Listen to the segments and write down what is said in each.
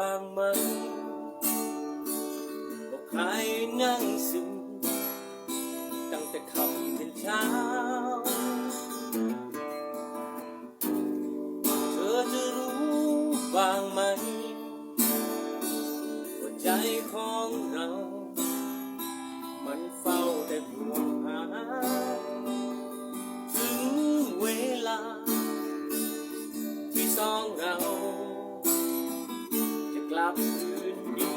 บ้างไหมบอกใครนั่งซึม ตั้งแต่ค่ำถึงเช้า เธอจะรู้บ้างไหมว่าใจของเรา มันเฝ้าแต่ห่วงหา ถึงเวลา ที่สองเราับคืนดี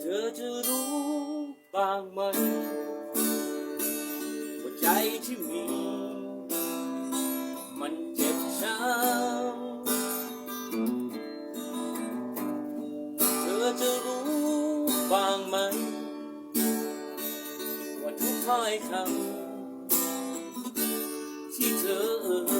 เธอจะรู้บ้างไหมว่าใจที่มี มันเจ็บช้ำเธอจะรู้บ้างไหมว่าทุกถ้อยคำที่เธอเอ่ย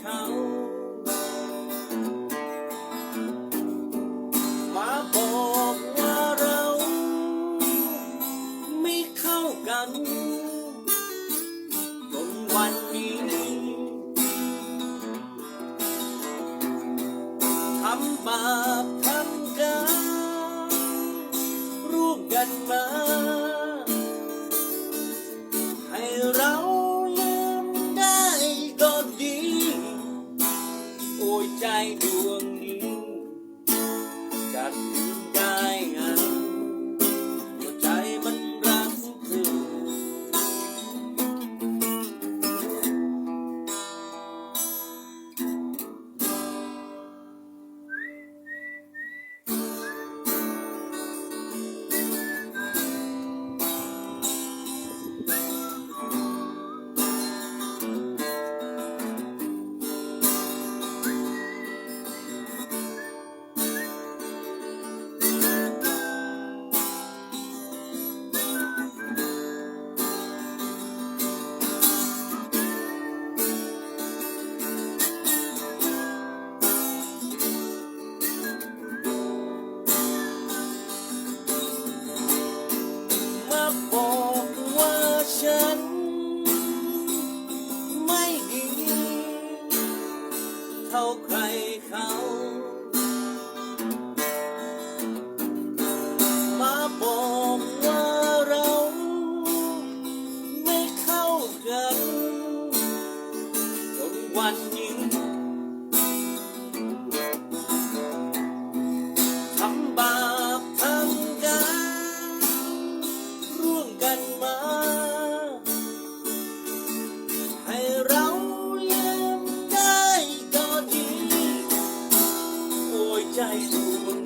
เขา มาบอกว่าเราไม่เข้ากันจนวันนี้ทำบาปทำกรรมร่วมกันมา ใจดวงนี้จะลืม บอกว่าฉัน ไม่ดี เท่าใครเขา ให้เราลืมได้ก็ดีโอ้ยใจดวง